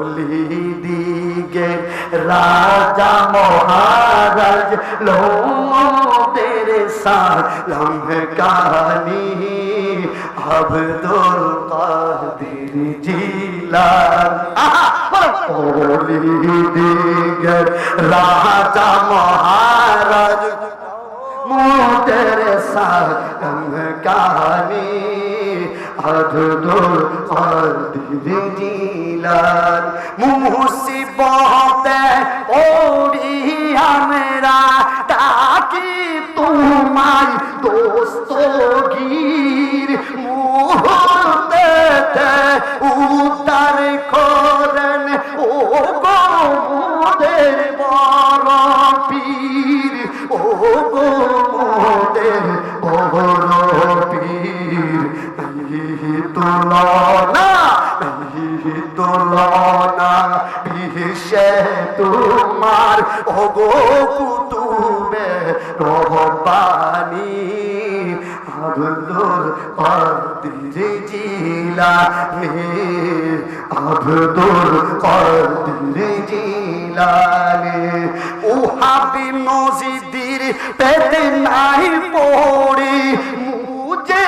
অলি দিগে রাজা মহারাজ লোদের সালাম কানি আব্দুল কাদের জিলান অলি দিগে রাজা মহারাজ মোদের সালাম কানি আব্দুল কাদের জিলান মুসিবতে ওরি তুলনা এই তুলনা বিশ্বে তোমার ও গো কুতুবে, রহবানি। আব্দুল কাদের জিলানি আব্দুল কাদের জিলানি উহাবি মসজিদের পেতে নাই পড়ি, মুজে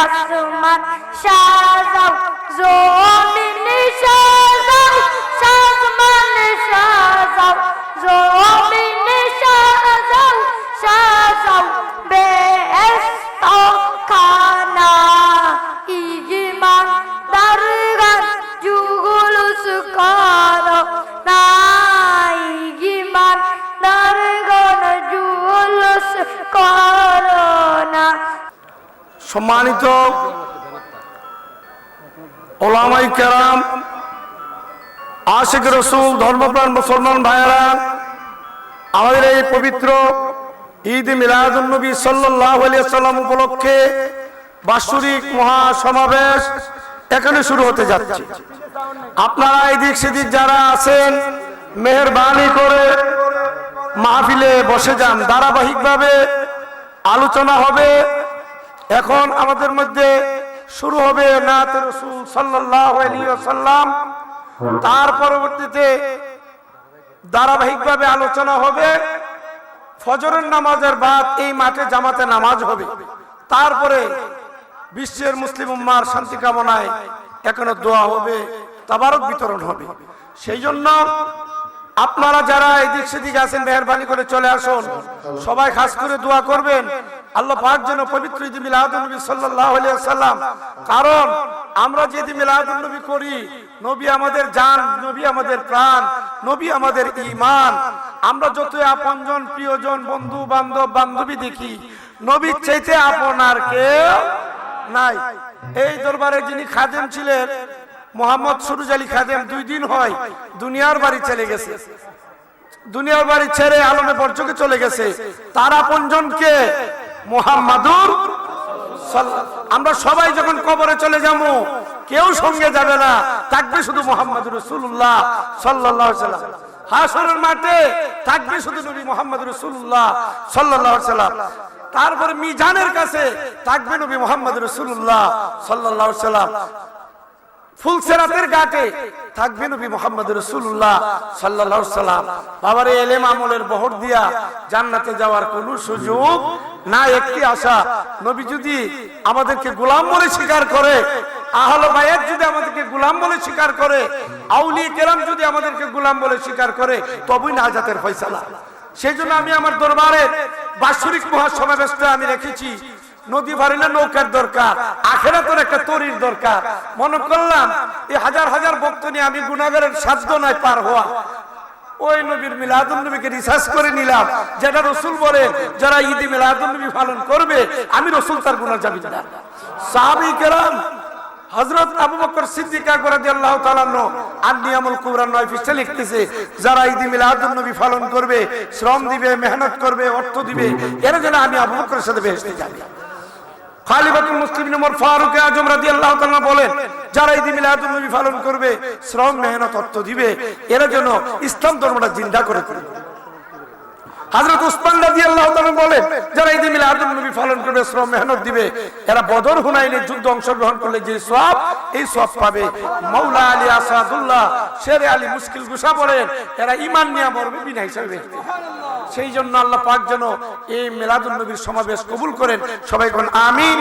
আসমান সাজাও জমিন সম্মানিত ওলামাই কেরাম, আশিক রসুল, ধর্মপ্রাণ মুসলমান ভাইয়েরা, আমাদের এই পবিত্র ঈদ মিলাদুলনবী সাল্লাহ সাল্লাম উপলক্ষে বাৎসরিক মহাসমাবেশ এখানে শুরু হতে যাচ্ছে। আপনারা এদিক সেদিক যারা আছেন, মেহরবানি করে মাহফিলে বসে যান। ধারাবাহিকভাবে আলোচনা হবে। এখন আমাদের মধ্যে শুরু হবে সাল্লাম তার পরবর্তীতে ধারাবাহিকভাবে আলোচনা হবে ফজরের নামাজের বাদ এই মাঠে জামাতে নামাজ হবে। তারপরে বিশ্বের মুসলিম উম্মার শান্তি কামনায় এখনও দোয়া হবে, তাবারক বিতরণ হবে। সেই জন্য আপনারা যারা এদিক সেদিক আছেন, মেহরবানি করে চলে আসুন। সবাই খাস করে দোয়া করবেন। আল্লাহ পাক যেন পবিত্র ঈদ মিলাদুলনবী সাল্লাল্লাহু আলাইহি সাল্লাম কারণ আমরা যে ঈদ মিলাদুলনবী করি, নবী আমাদের জান, নবী আমাদের প্রাণ, নবী আমাদের ঈমান। আমরা যতই আপনজন, প্রিয়জন, বন্ধু, বান্ধব, বান্ধবী দেখি, নবীর চাইতে আপনার কেউ নাই। এই দরবারে যিনি খাদেম ছিলেন, মোহাম্মদ সুরুজ আলী খাদেম, দুই দিন হয় দুনিয়ার বাড়ি চলে গেছে। দুনিয়ার বাড়ি ছেড়ে আলমে বর্জকে চলে গেছে। তার আপনজনকে মোহাম্মদুর আমরা সবাই যখন কবরে চলে যাব, কেউ সঙ্গে যাবে না। থাকবে শুধু মোহাম্মদ রসুল্লাহ সাল্লাহ হাসরের মাঠে থাকবে শুধু নবী মোহাম্মদ রসুল্লাহ সাল্লাহ সাল্লাম। তারপরে মিজানের কাছে থাকবে নবী মোহাম্মদ রসুল্লাহ সাল্লাহ ফুলসেরাতের ঘাটে থাকবে নবী মোহাম্মদ রসুল্লাহ সাল্লাহ সাল্লাম। বাবার, এলেম আমলের বহর দিয়া জান্নাতে যাওয়ার কোনো সুযোগ না একটি আশা। নবী যদি আমাদেরকে গোলাম বলে স্বীকার করে তবেই সেই জন্য আমি আমার দরবারে বাৎসরিক আমি রেখেছি। নদী ভারিলে নৌকার দরকার, আখেরাতের একটা তরির দরকার। মনে করলাম, এই হাজার হাজার ভক্ত নিয়ে আমি গুণাগারের সাধ্য নাই পার হওয়া। ওই নবীর মিলাদুল নবীকে রিসার্চ করে নিলাম। যেটা রসুল বলে, যারা ঈদে মিলাদুল নবী পালন করবে, আমি রসুল তার গুণা যাবি না সাহাবী কেরাম, হযরত আবু বকর সিদ্দিক আকবর রাদিয়াল্লাহু তাআলা নো নয় পৃষ্ঠা লিখতেছে, যারা ঈদ মিলাদুন নবী পালন করবে, শ্রম দিবে, মেহনত করবে, অর্থ দিবে, এরা যেন আমি আবু বকরের সাথে বেহেশতে খালিফাতুল মুসলিম ওমর ফারুক আজম রাদিয়াল্লাহু তাআলা বলেন, যারা ঈদ মিলাদুন নবী পালন করবে, শ্রম, মেহনত, অর্থ দিবে, এরা যেন ইসলাম ধর্মটা জিন্দা করে তুলবে। হযরত উসমান রাজি আল্লাহ বলেন যারা ঈদ আদম নবী পালন করবে শ্রম মেহনত দিবে এরা বদর হুনাইনের যুদ্ধ অংশগ্রহণ করলে যে সওয়াব এই সওয়াব পাবে। মৌলা আলী আসাদুল্লাহ শের আলী মুশকিল গুসা বলেন এরা ইমান নিয়ে মরবে বিনা হিসাবে সেই জন্য আল্লাহ পাক যেন এই মেলাদুল নবীর সমাবেশ কবুল করেন। সবাই কোন আমিন।